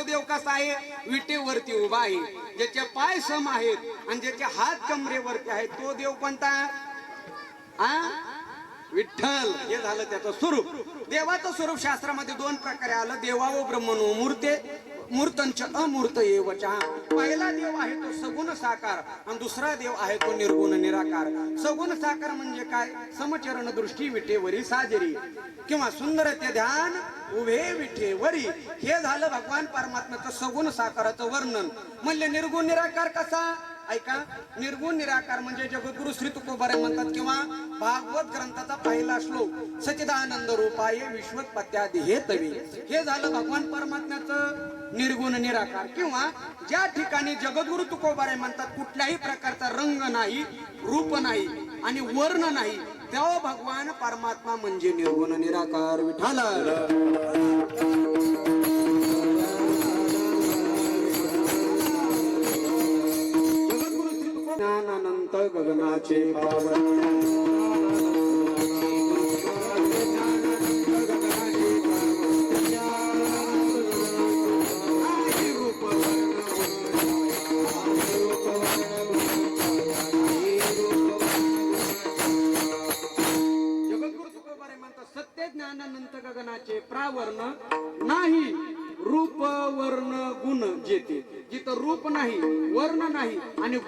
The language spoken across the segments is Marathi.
तो देव कसा आहे? विटेवरती उभा आहे. ज्याचे पाय सम आहेत आणि ज्याचे हात कमरेवरती आहेत तो देव कोणता? हा विठ्ठल हे झालं त्याचं स्वरूप. देवाचं स्वरूप शास्त्रामध्ये दोन प्रकारे आलं. देवा व ब्रह्मणो मूर्ते मूर्तंच अमूर्त येवचा पहिला देव आहे तो सगुण साकार आणि दुसरा देव आहे तो निर्गुण निराकार. सगुण साकार म्हणजे काय? समचरण दृष्टी विटेवरी साजरी. किंवा सुंदर ते ध्यान उभे विठेवरी. हे झालं भगवान परमात्म्याचं सगुण साकाराचं वर्णन. म्हणजे निर्गुण निराकार कसा? ऐका निर्गुण निराकार म्हणजे जगद्गुरु श्री तुकोबारे म्हणतात किंवा भागवत ग्रंथाचा पहिला श्लोक सचिदानंद रूपाय विश्वत्पत्यादी हे तवी. हे झालं भगवान परमात्म्याचं निर्गुण निराकार. किंवा ज्या ठिकाणी जगद्गुरु तुकोबारे म्हणतात कुठल्याही प्रकारचा रंग नाही रूप नाही आणि वर्ण नाही तेव्हा भगवान परमात्मा म्हणजे निर्गुण निराकार. विठाला ज्ञानानंत गगनाचे पावन.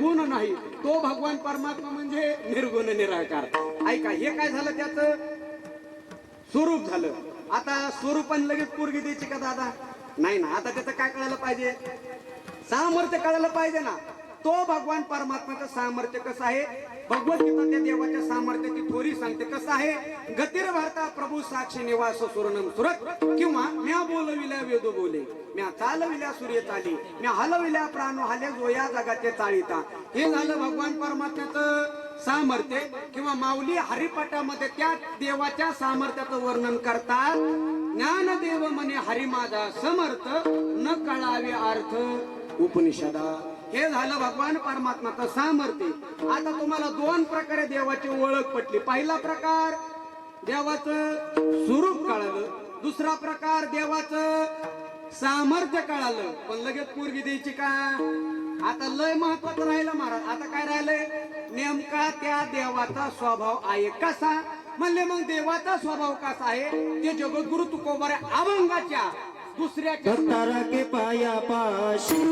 गुण नाही तो भगवान परमात्मा म्हणजे निर्गुण निराकार. ऐका हे काय झालं त्याच? स्वरूप झालं. आता स्वरूपाने लगेच पोरगी द्यायची का दादा? नाही ना आता त्याचं काय कळायला पाहिजे? सामर्थ्य कळायला पाहिजे ना. तो भगवान परमात्माचं सामर्थ्य कसं आहे? भगवद्गीता त्या देवाच्या सामर्थ्याची थोरी सांगते कसं आहे? गतीर भारता प्रभू साक्षी निवास सुरनम सुरत. किंवा म्या बोलविल्या वेदो बोले. म्या चालविल्या सूर्य चाली म्या हलविल्या प्राण हाले जोया जगाचे चाळीता. हे झालं भगवान परमात्म्याचं सामर्थ्य किंवा माऊली हरिपाठामध्ये त्या देवाच्या सामर्थ्याचं वर्णन करतात. ज्ञानदेव म्हणे हरिमादा समर्थ न कळावे अर्थ. उपनिषदा. हे झालं भगवान परमात्माचं सामर्थ्य. आता तुम्हाला दोन प्रकारे देवाची ओळख पटली. पहिला प्रकार देवाचं स्वरूप कळालं. दुसरा प्रकार देवाचं सामर्थ्य कळालं. पण लगेच पोरगी द्यायची का? आता लय महत्वाचं राहिलं महाराज. आता काय राहिलंय? नेमका त्या देवाचा स्वभाव आहे कसा? म्हणले मग देवाचा स्वभाव कसा आहे? ते जगद्गुरु तुकोबारे अभंगाच्या के पाया पाशी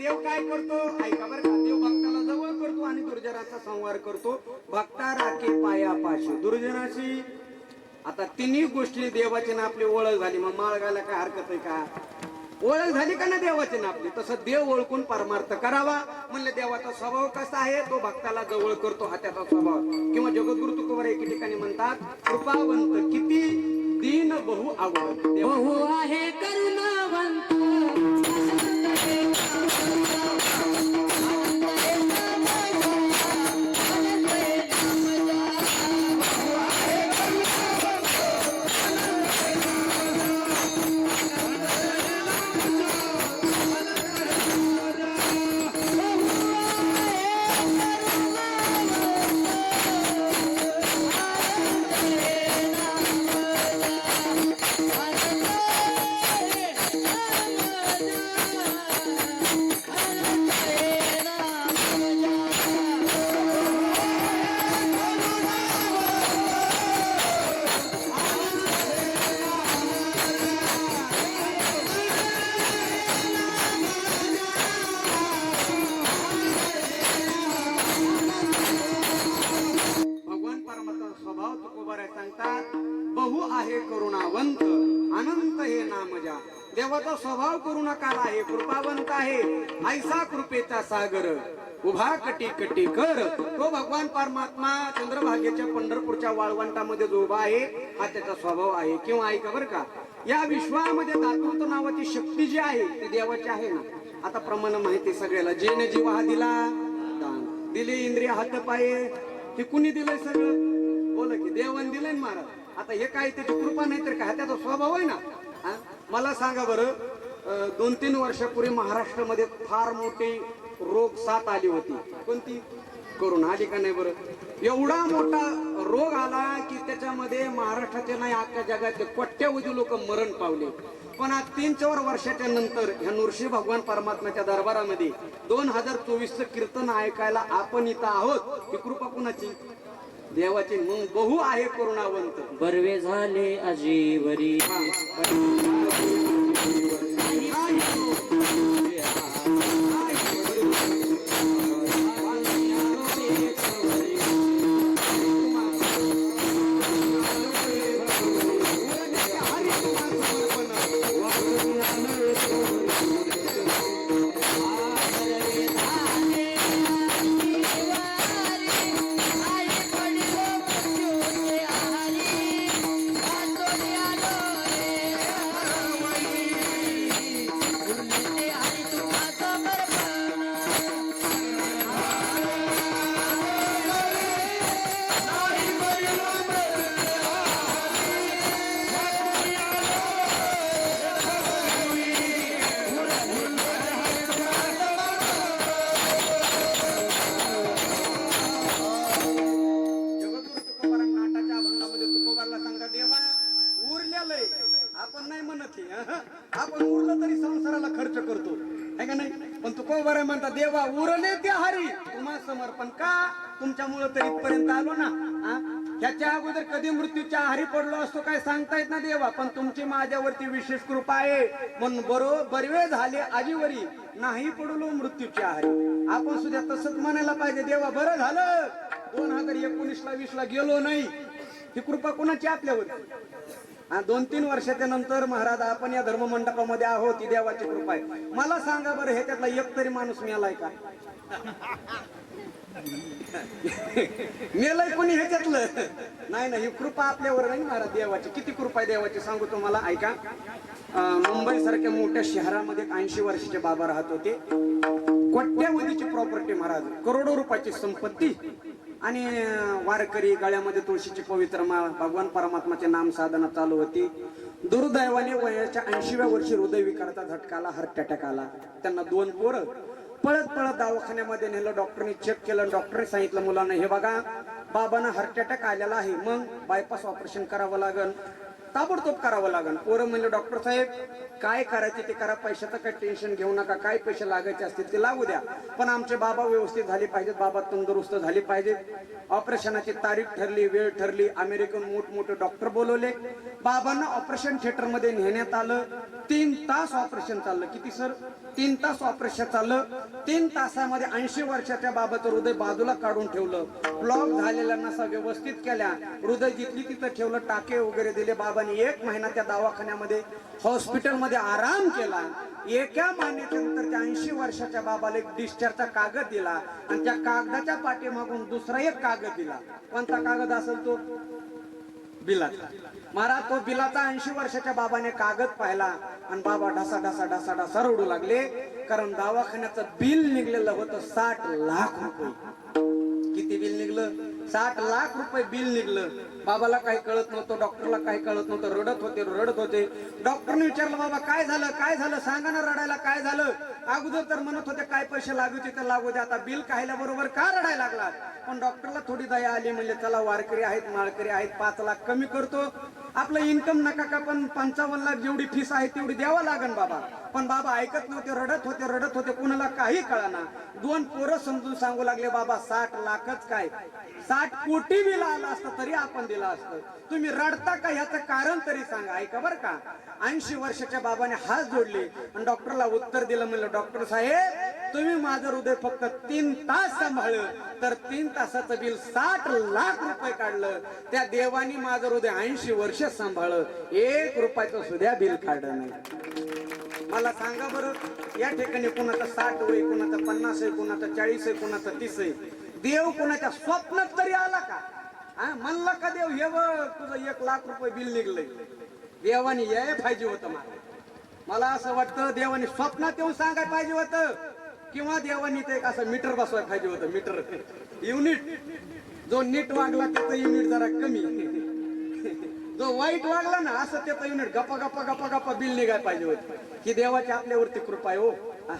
देव काय करतो? ऐका बरं का देव भक्ताला जवळ करतो आणि दुर्जनाचा संवार करतो. भक्ता राखे पाया पाशी दुर्जनाशी आता तिन्ही गोष्टी देवाची ना आपली ओळख झाली. मग माळ घालायला काय हरकत आहे का? ओळख झाली का ना देवाची ना आपली? तसं देव ओळखून परमार्थ करावा. म्हणले देवाचा स्वभाव कसा आहे? तो भक्ताला जवळ करतो हा त्याचा स्वभाव. किंवा जगद्गुरु तुकोबर एके ठिकाणी म्हणतात कृपावंत किती दीन बहु आवड. बहु आहे करुणावंत स्वभाव आहे कृपावंत आहे. ऐसा कृपेचा सागर. उभा कटी कटी कर. तो भगवान परमात्मा चंद्रभागेच्या पंढरपूरच्या वाळवंटामध्ये जो उभा आहे हा त्याचा स्वभाव आहे. किंवा ऐका बरं का या विश्वामध्ये दातृत्व नावाची शक्ती जी आहे ती देवाची आहे ना? आता प्रमाण माहिती सगळ्याला. जेने जीव हा दिला दान. दिले इंद्रिय हात पाय. हे कुणी दिलंय सगळं? बोला की देवान दिलंय महाराज. आता हे काय त्याची कृपा नाही तर काय त्याचा स्वभाव आहे ना? मला सांगा बरं दोन तीन वर्षापूर्वी महाराष्ट्रामध्ये फार मोठी रोग साथ आली होती. कोणती? करोना. आली का नाही बरं? एवढा मोठा रोग आला की त्याच्यामध्ये महाराष्ट्राचे नाही अख्ख्या जगातले कोट्यावधी लोक मरण पावले. पण आज तीन चार वर्षाच्या नंतर ह्या नृषी भगवान परमात्म्याच्या दरबारामध्ये दोन हजार चोवीस च कीर्तन ऐकायला आपण इथं आहोत. ही कृपा कुणाची? देवाची. मग बहु आहे करुणावंत. बर्वे झाले अजीवरी तुमच्यामुळं तरी इथपर्यंत आलो ना ह्याच्या अगोदर कधी मृत्यूच्या आहारी पडलो असतो काय सांगता येत ना देवा पण तुमची माझ्यावरती विशेष कृपा आहे. म्हणून बरो बरवे झाले आजीवरी नाही पडलो मृत्यूच्या आहारी. आपण सुद्धा तसंच म्हणायला पाहिजे देवा बरं झालं. दोन हजार एकोणीस ला वीस ला गेलो नाही. ही कृपा कोणाची आपल्यावर? दोन तीन वर्षाच्या नंतर महाराज आपण या धर्म मंडपामध्ये आहोत ही देवाची कृपा आहे. मला सांगा बरं हे त्यातला एक तरी माणूस मिळालाय का? मेलय कोणी ह्याच्यातलं? नाही नाही ही कृपा आपल्यावर नाही महाराज देवाची. किती कृपा आहे देवाची सांगू तुम्हाला? ऐका. मुंबई सारख्या मोठ्या शहरामध्ये ऐंशी वर्षाचे बाबा राहत होते. कोट्यावधीची प्रॉपर्टी महाराज. करोडो रुपयाची संपत्ती आणि वारकरी गळ्यामध्ये तुळशीची पवित्र माळ भगवान परमात्माचे नाम साधना चालू होती. दुर्दैवाने वयाच्या ऐंशीव्या वर्षी हृदयविकाराचा झटका आला हार्ट अटॅक आला. त्यांना दोन पोरं. पळत पळत दवाखान्यामध्ये नेलं डॉक्टरने चेक केलं डॉक्टरने सांगितलं मुलांना हे बघा बाबांना हार्ट अटॅक आलेला आहे. मग बायपास ऑपरेशन करावं लागेल ताबडतोब करावं लागेल पोरं म्हणले डॉक्टर साहेब काय करायचे ते करा पैशाचं काय टेन्शन घेऊ नका काय पैसे लागायचे असतील ते लागू द्या. पण आमचे बाबा व्यवस्थित झाले पाहिजेत बाबा तंदुरुस्त झाले पाहिजेत. ऑपरेशनाची तारीख ठरली वेळ ठरली अमेरिकन मोठमोठे डॉक्टर बोलवले. बाबांना ऑपरेशन थिएटरमध्ये नेण्यात आलं. तीन तास ऑपरेशन चाललं. किती सर? तीन तास ऑपरेशन चाललं. तीन तासामध्ये ऐंशी वर्षाच्या बाबाचं हृदय बाजूला काढून ठेवलं. ब्लॉक झालेल्या नसा व्यवस्थित केल्या. हृदय जिथली तिथं ठेवलं टाके वगैरे दिले बाबा बाबांनी एक महिना त्या दवाखान्यामध्ये हॉस्पिटलमध्ये आराम केला. एका महिन्याच्या त्या ऐंशी वर्षाच्या बाबाला एक डिस्चार्जचा कागद दिला आणि त्या कागदाच्या पाठीमागून दुसरा एक कागद दिला. कोणता कागद असेल तो? बिलाचा. महाराज तो बिलाचा ऐंशी वर्षाच्या बाबाने कागद पाहिला आणि बाबा ढसा ढसा ढसा ढसा रडू लागले. कारण दवाखान्याचं बिल निघलेलं होतं साठ लाख रुपये. किती बिल निघलं. साठ लाख रुपये बिल निघलं. बाबाला काही कळत नव्हतं डॉक्टरला काही कळत नव्हतं. रडत होते रडत होते. डॉक्टरने विचारलं बाबा काय झालं? काय झालं? सांगा ना रडायला काय झालं? अगोदर तर म्हणत होते काय पैसे लागू तर लागू दे आता बिल काढल्या बरोबर का रडायला लागला पण डॉक्टरला थोडी दया आली म्हणजे चला वारकरी आहेत माळकरी आहेत पाच लाख कमी करतो. आपलं इन्कम नका का पण पंचावन्न लाख जेवढी फीस आहे तेवढी द्यावं लागन बाबा. पण बाबा ऐकत नव्हते रडत होते रडत होते कुणाला काही कळाना. दोन पोरं समजून सांगू लागले बाबा साठ लाखच काय? साठ कोटी बी आलं असतं तरी आपण दिलं असतं. तुम्ही रडता का ह्याचं कारण तरी सांगा ऐका बरं का. ऐंशी वर्षाच्या बाबाने हात जोडले आणि डॉक्टरला उत्तर दिलं म्हणलं डॉक्टर साहेब तुम्ही माझं हृदय फक्त तीन तास सांभाळलं तर तीन तासाचं बिल साठ लाख रुपये काढलं. त्या देवानी माझं हृदय ऐंशी वर्ष सांभाळलं. एक रुपयाचं सुद्धा बिल काढलं नाही. मला सांगा बरं या ठिकाणी कुणाचं साठ वय कुणाचं पन्नास आहे कुणाचं चाळीस आहे कुणाचं तीस आहे. देव कुणाच्या स्वप्नात तरी आला का? हा म्हणला का देव हे बघ तुझं एक लाख रुपये बिल निघलंय. देवानी याय पाहिजे होतं मला. मला असं वाटतं देवानी स्वप्नात येऊन सांगायला पाहिजे होतं किंवा देवानी ते एक असं मीटर बसवायला पाहिजे होतं मीटर. युनिट. जो नीट वागला त्याचं युनिट जरा कमी. जो वाईट वागला ना असं त्याचा युनिट गप्पा गप्पा गप्पा गप्पा बिल निघाय पाहिजे होती. ही देवाची आपल्यावरती कृपा हो.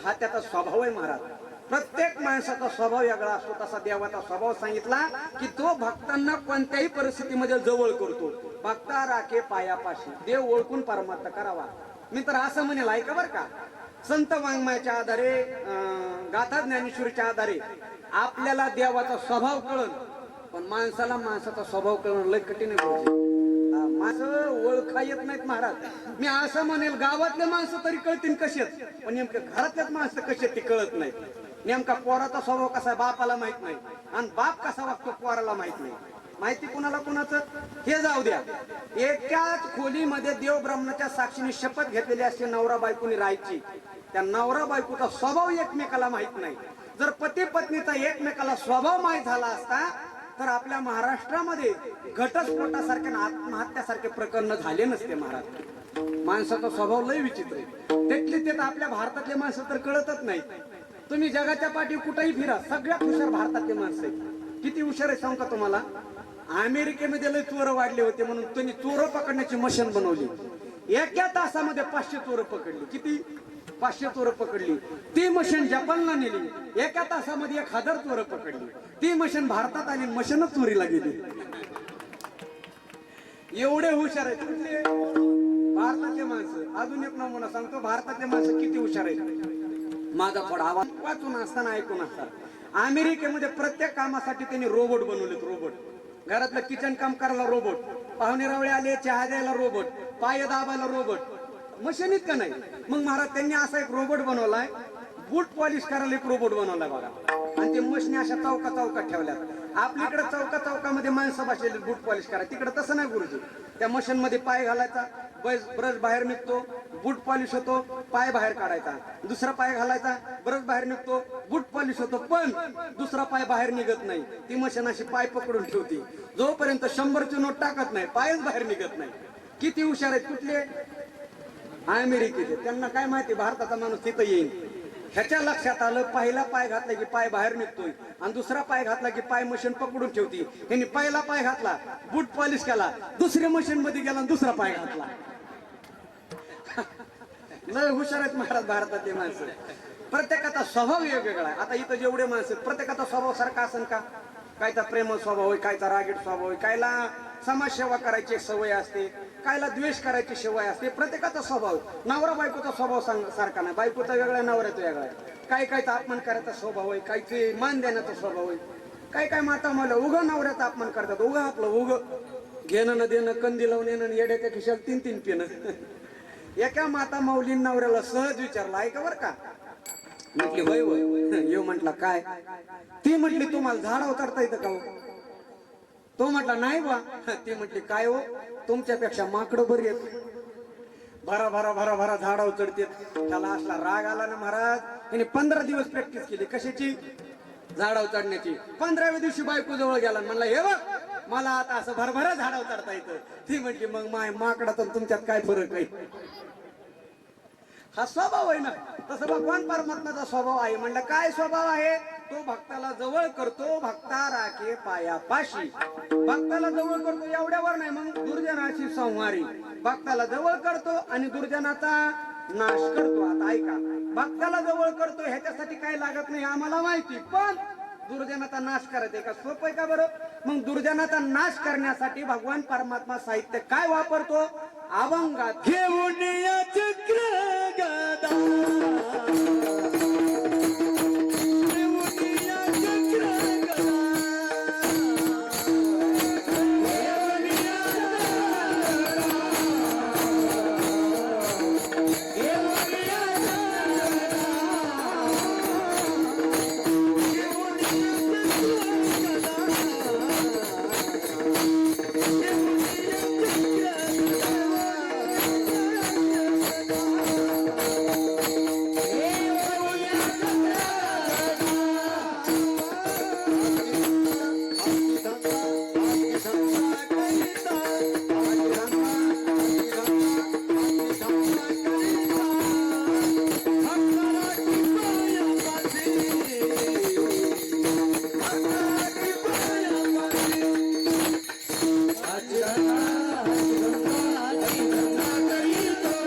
हा त्याचा स्वभाव आहे महाराज. प्रत्येक माणसाचा स्वभाव वेगळा असतो. तसा देवाचा स्वभाव सांगितला की तो भक्तांना कोणत्याही परिस्थितीमध्ये जवळ करतो. भक्ता राखे पायापाशी. देव ओळखून परमार्थ करावा. मी तर असं म्हणेल ऐका बर का. संत वाङ्मयाच्या आधारे गाथा ज्ञानेश्वरीच्या आधारे आपल्याला देवाचा स्वभाव कळण पण माणसाला माणसाचा स्वभाव कळण लय कठीण आहे. माणसं ओळखा येत नाहीत महाराज. मी असं म्हणेल गावातले माणसं तरी कळतील कशी आहेत. पण नेमकं घरातल्याच माणसं कशी आहेत ते कळत नाहीत. नेमका पोराचा स्वभाव कसा आहे बापाला माहीत नाही. आणि बाप कसा वागतो पोराला माहीत नाही. माहिती कुणाला कुणाचं? हे जाऊ द्या. एकाच खोलीमध्ये देव ब्राह्मणाच्या साक्षीने शपथ घेतलेली असते नवरा बायकोनी राहायची. त्या नवरा बायकोचा स्वभाव एकमेकाला माहीत नाही. जर पती पत्नीचा एकमेकाला स्वभाव माहीत झाला असता तर आपल्या महाराष्ट्रामध्ये घटस्फोटासारखे आत्महत्यासारखे प्रकरण झाले नसते महाराज. माणसाचा स्वभाव लय विचित्र आहे. त्यातले ते तर आपल्या भारतातले माणसं तर कळतच नाही तुम्ही जगाच्या पाठी कुठेही फिरा सगळ्यात हुशार भारतातले माणसं आहेत. किती हुशार आहे सांगू का तुम्हाला? अमेरिकेमध्ये लय चोर वाढले होते म्हणून त्यांनी चोर पकडण्याची मशीन बनवली. एका तासामध्ये पाचशे चोर पकडली. किती? पाचशे चोरं पकडली. ती मशीन जपानला नेली. एका तासामध्ये एक हजार चोरं पकडली. ती मशीन भारतात आली मशीनच चोरीला गेली. एवढे हुशार आहेत. म्हणजे भारतातले माणसं अजून एक नमुना सांगतो भारतातले माणसं किती हुशार आहेत. माझा थोडा आवाज वाचून असताना ऐकून असताना अमेरिकेमध्ये प्रत्येक कामासाठी त्यांनी रोबोट बनवलेत रोबोट. घरातलं किचन काम करायला रोबोट. पाहुणे रावळे आले चहा द्यायला रोबोट. पाय दाबायला रोबोट. मशीनीत का नाही? मग महाराज त्यांनी असा एक रोबोट बनवलाय. बूट पॉलिश करायला एक रोबोट बनवलाय बघा. आणि ते मशीनी अशा चौका चौकात ठेवल्यात. आपल्याकडे चौका चौकामध्ये माणसं बसलेली बूट पॉलिश करा तिकडे तसं नाही गुरुजी. त्या मशीन मध्ये पाय घालायचा बस ब्रश बाहेर निघतो बूट पॉलिश होतो पाय बाहेर काढायचा. दुसरा पाय घालायचा ब्रश बाहेर निघतो बूट पॉलिश होतो. पण दुसरा पाय बाहेर निघत नाही. ती मशीन अशी पाय पकडून ठेवते. जोपर्यंत शंभरची नोट टाकत नाही पायच बाहेर निघत नाही. किती हुशार आहेत कुठले? अमेरिकेचे. त्यांना काय माहिती भारताचा माणूस तिथं येईल ह्याच्या लक्षात आलं पहिला पाय घातला की पाय बाहेर निघतोय. आणि दुसरा पाय घातला की पाय मशीन पकडून ठेवती. त्यांनी पहिला पाय घातला बूट पॉलिश केला दुसऱ्या मशीन मध्ये गेला दुसरा पाय घातला. लय हुशार आहेत महाराज भारतातले माणसं. प्रत्येकाचा स्वभाव वेगवेगळा आहे. आता इथं जेवढे माणसं आहेत, प्रत्येकाचा स्वभाव सारखा असेल का? कायचा प्रेम स्वभाव आहे कायचा रागीट स्वभाव आहे कायला समाजसेवा करायची एक सवय असते. कायला द्वेष करायची शिवाय असते. प्रत्येकाचा स्वभाव. नवरा बायकोचा स्वभाव सांग सारखा नाही. बायकोचा वेगळा नवऱ्याचा वेगळा आहे. काय कायचा अपमान करायचा स्वभाव आहे. काहीचे मान देण्याचा स्वभाव आहे. काय काय माता मला उगं नवऱ्याचा अपमान करतात. उगं आपलं उगं. घेणं न देणं कंदी लावून येणं येड्याच्या खिशात तीन तीन पिणं. एका माता माऊलीन नवऱ्याला सहज विचारला ऐका बरं का? म्हटली होय होय. येऊ म्हटला काय? ती म्हटली तुम्हाला झाड उतरता येतं का हो? तो म्हटला नाही बा ती म्हटली काय हो? तुमच्यापेक्षा माकडं बरी आहेत. भरा भरा भरा भरा झाडावर चढते त्याला असला राग आला ना महाराज. त्याने पंधरा दिवस प्रॅक्टिस केली. कशाची? झाडावर चढण्याची पंधराव्या दिवशी बायको जवळ गेला म्हणला हे बघ मला आता असं भरभरा झाडावर चढता येतं. ती म्हटली मग माय माकडा तर तुमच्यात काय फरक आहे? हा स्वभाव आहे ना. तसं भगवान परमात्माचा स्वभाव आहे. म्हणलं काय स्वभाव आहे? तो भक्ताला जवळ करतो भक्ता राखे पायापाशी. भक्ताला जवळ करतो एवढ्यावर नाही मग दुर्जनाची संहारी. भक्ताला जवळ करतो आणि दुर्जनाचा नाश करतो. आता ऐका भक्ताला जवळ करतो ह्याच्यासाठी काय लागत नाही आम्हाला माहिती. पण दुर्जनाचा नाश करायचा आहे का? सोपं आहे का बरं? मग दुर्जनाचा नाश करण्यासाठी भगवान परमात्मा साहित्य काय वापरतो? अभंगात घेऊन या चक्र